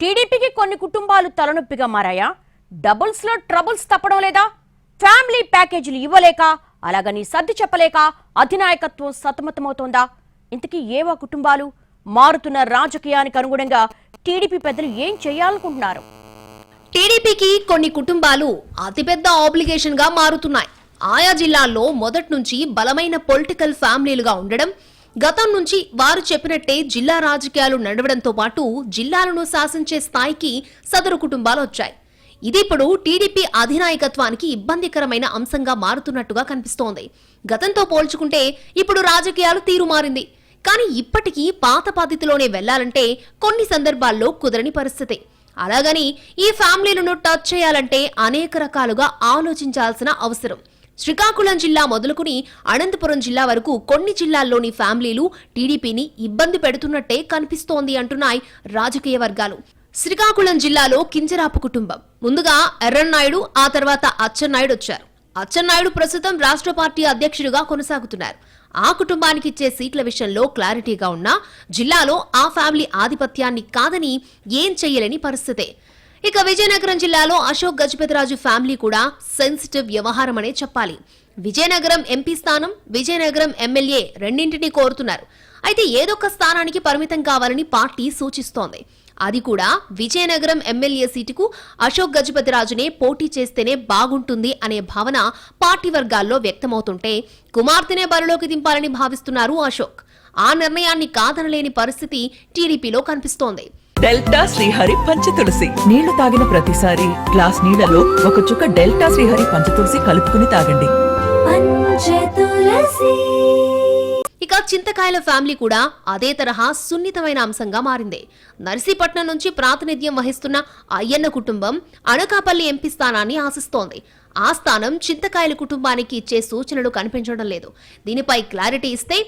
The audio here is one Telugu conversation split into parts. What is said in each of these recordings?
టీడీపీకి కొన్ని కుటుంబాలు తలనొప్పిగా మారాయా? డబుల్స్లో ట్రబుల్స్ తప్పడం లేదా? ఫ్యామిలీ ప్యాకేజీలు ఇవ్వలేక అలాగని సర్ది చెప్పలేక అధినాయకత్వం సతమతమవుతోందా? ఇంతకీ ఏవా కుటుంబాలు మారుతున్న రాజకీయానికి అనుగుణంగా టీడీపీ పెద్దలు ఏం చేయాలనుకుంటున్నారు? టీడీపీకి కొన్ని కుటుంబాలు అతిపెద్ద ఆబ్లిగేషన్గా మారుతున్నాయి. ఆయా జిల్లాల్లో మొదటి నుంచి బలమైన పొలిటికల్ ఫ్యామిలీలుగా ఉండడం గతం నుంచి వారు చెప్పినట్టే జిల్లా రాజకీయాలు నడవడంతో పాటు జిల్లాలను శాసించే స్థాయికి సదరు కుటుంబాలు వచ్చాయి. ఇది ఇప్పుడు టీడీపీ అధినాయకత్వానికి ఇబ్బందికరమైన అంశంగా మారుతున్నట్టుగా కనిపిస్తోంది. గతంతో పోల్చుకుంటే ఇప్పుడు రాజకీయాలు తీరు మారింది. కానీ ఇప్పటికీ పాత పద్ధతిలోనే వెళ్ళాలంటే కొన్ని సందర్భాల్లో కుదరని పరిస్థితి. అలాగని ఈ ఫ్యామిలీలను టచ్ చేయాలంటే అనేక రకాలుగా ఆలోచించాల్సిన అవసరం. శ్రీకాకుళం జిల్లా మొదలుకుని అనంతపురం జిల్లా వరకు కొన్ని జిల్లాల్లోని ఫ్యామిలీలు టీడీపీని ఇబ్బంది పెడుతున్నట్టే కనిపిస్తోంది అంటున్నాయి రాజకీయ వర్గాలు. శ్రీకాకుళం జిల్లాలో కింజరాపు కుటుంబం. ముందుగా ఎర్రన్నాయుడు ఆ తర్వాత అచ్చెన్నాయుడు వచ్చారు. అచ్చెన్నాయుడు ప్రస్తుతం రాష్ట్ర పార్టీ అధ్యక్షుడిగా కొనసాగుతున్నారు. ఆ కుటుంబానికి ఇచ్చే సీట్ల విషయంలో క్లారిటీగా ఉన్నా జిల్లాలో ఆ ఫ్యామిలీ ఆధిపత్యాన్ని కాదని ఏం చెయ్యలేని పరిస్థితే. ఇక విజయనగరం జిల్లాలో అశోక్ గజపతిరాజు ఫ్యామిలీ కూడా సెన్సిటివ్ వ్యవహారం అనే చెప్పాలి. విజయనగరం ఎంపీ స్థానం విజయనగరం ఎమ్మెల్యే రెండింటినీ కోరుతున్నారు. అయితే ఏదొక స్థానానికి పరిమితం కావాలని పార్టీ సూచిస్తోంది. అది కూడా విజయనగరం ఎమ్మెల్యే సీటుకు అశోక్ గజపతిరాజునే పోటీ చేస్తేనే బాగుంటుంది అనే భావన పార్టీ వర్గాల్లో వ్యక్తమవుతుంటే కుమార్తెనే బరిలోకి దింపాలని భావిస్తున్నారు అశోక్. ఆ నిర్ణయాన్ని కాదనలేని పరిస్థితి టీడీపీలో కనిపిస్తోంది. డెల్టా శ్రీహరి పంచతులసి. నీళ్ళు తాగిన ప్రతిసారి గ్లాస్ నీళ్ళలో ఒక చుక్క డెల్టా శ్రీహరి పంచతులసి కలుపుకుని తాగండి. పంచతులసి. ఇక చింతకాయల ఫ్యామిలీ కూడా అదే తరహా సున్నితమైన అంశంగా మారింది. నర్సీపట్నం నుంచి ప్రాతినిధ్యం వహిస్తున్న అయ్యన్న కుటుంబం అనకాపల్లి ఎంపీ స్థానాన్ని ఆశిస్తోంది. ఆ స్థానం చింతకాయల కుటుంబానికి ఇచ్చే సూచనలు కనిపించడం లేదు. దీనిపై క్లారిటీ ఇస్తే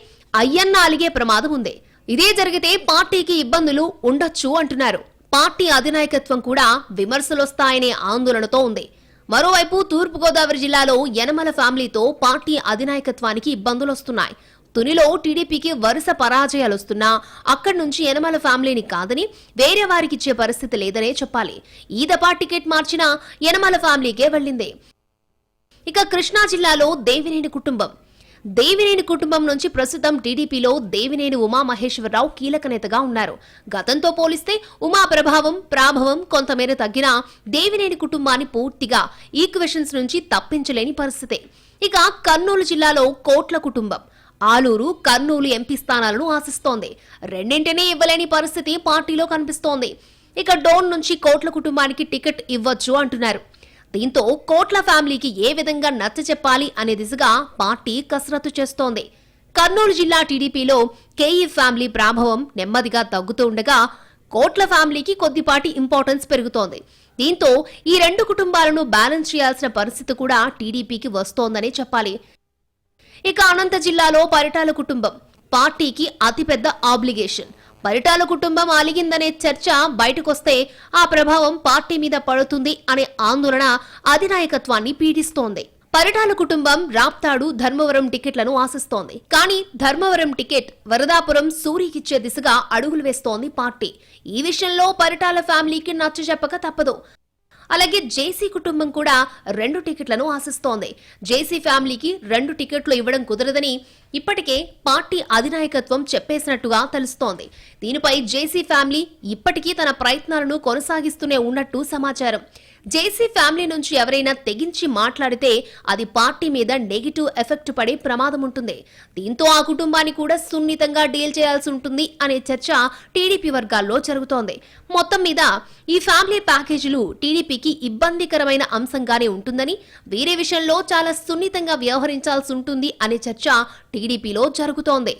అయ్యన్న అలిగే ప్రమాదం ఉంది. ఇదే జరిగితే పార్టీకి ఇబ్బందులు ఉండొచ్చు అంటున్నారు. పార్టీ అధినాయకత్వం కూడా విమర్శలొస్తాయనే ఆందోళనతో ఉంది. మరోవైపు తూర్పుగోదావరి జిల్లాలో యనమల ఫ్యామిలీతో పార్టీ అధినాయకత్వానికి ఇబ్బందులు వస్తున్నాయి తునిలో టీడీపీకి వరుస పరాజయాలు వస్తున్నా అక్కడి నుంచి యనమల ఫ్యామిలీని కాదని వేరే వారికి ఇచ్చే పరిస్థితి లేదనే చెప్పాలి. ఈ దపా టికెట్ మార్చినా యనమల ఫ్యామిలీకే వెళ్ళింది. ఇక కృష్ణా జిల్లాలో దేవినేని కుటుంబం. దేవినేని కుటుంబం నుంచి ప్రస్తుతం టీడీపీలో దేవినేని ఉమా మహేశ్వరరావు కీలక నేతగా ఉన్నారు. గతంతో పోలిస్తే ఉమా ప్రభావం ప్రాభవం కొంతమేర తగ్గినా దేవినేని కుటుంబాన్ని పూర్తిగా ఈక్వెషన్స్ నుంచి తప్పించలేని పరిస్థితి. ఇక కర్నూలు జిల్లాలో కోట్ల కుటుంబం. ఆలూరు కర్నూలు ఎంపీ స్థానాలను ఆశిస్తోంది. రెండింటినీ ఇవ్వలేని పరిస్థితి పార్టీలో కనిపిస్తోంది. ఇక డోన్ నుంచి కోట్ల కుటుంబానికి టికెట్ ఇవ్వచ్చు అంటున్నారు. దీంతో కోట్ల ఫ్యామిలీకి ఏ విధంగా నచ్చ చెప్పాలి అనే దిశగా పార్టీ కసరత్తు చేస్తోంది. కర్నూలు జిల్లా టీడీపీలో కేఈ ఫ్యామిలీ ప్రాభవం నెమ్మదిగా తగ్గుతూ ఉండగా కోట్ల ఫ్యామిలీకి కొద్దిపాటి ఇంపార్టెన్స్ పెరుగుతోంది. దీంతో ఈ రెండు కుటుంబాలను బ్యాలెన్స్ చేయాల్సిన పరిస్థితి కూడా టీడీపీకి వస్తోందనే చెప్పాలి. ఇక అనంత జిల్లాలో పరిటాల కుటుంబం పార్టీకి అతిపెద్ద ఆబ్లిగేషన్. పరిటాల కుటుంబం అలిగిందనే చర్చ బయటకొస్తే ఆ ప్రభావం పార్టీ మీద పడుతుంది అనే ఆందోళన అధినాయకత్వాన్ని పీడిస్తోంది. పరిటాల కుటుంబం రాప్తాడు ధర్మవరం టికెట్లను ఆశిస్తోంది. కానీ ధర్మవరం టికెట్ వరదాపురం సూరికిచ్చే దిశగా అడుగులు వేస్తోంది పార్టీ. ఈ విషయంలో పరిటాల ఫ్యామిలీకి నచ్చ చెప్పక తప్పదు. అలాగే జేసీ కుటుంబం కూడా రెండు టికెట్లను ఆశిస్తోంది. జేసీ ఫ్యామిలీకి రెండు టికెట్లు ఇవ్వడం కుదరదని ఇప్పటికే పార్టీ అధినాయకత్వం చెప్పేసినట్టుగా తెలుస్తోంది. దీనిపై జేసీ ఫ్యామిలీ ఇప్పటికీ తన ప్రయత్నాలను కొనసాగిస్తూనే ఉన్నట్టు సమాచారం. జేసీ ఫ్యామిలీ నుంచి ఎవరైనా తెగించి మాట్లాడితే అది పార్టీ మీద నెగిటివ్ ఎఫెక్ట్ పడే ప్రమాదం ఉంటుంది. దీంతో ఆ కుటుంబాన్ని కూడా సున్నితంగా డీల్ చేయాల్సి ఉంటుంది అనే చర్చ టీడీపీ వర్గాల్లో జరుగుతోంది. మొత్తం మీద ఈ ఫ్యామిలీ ప్యాకేజీలు టీడీపీకి ఇబ్బందికరమైన అంశంగానే ఉంటుందని వేరే విషయంలో చాలా సున్నితంగా వ్యవహరించాల్సి ఉంటుంది అనే చర్చ టీడీపీలో జరుగుతోంది.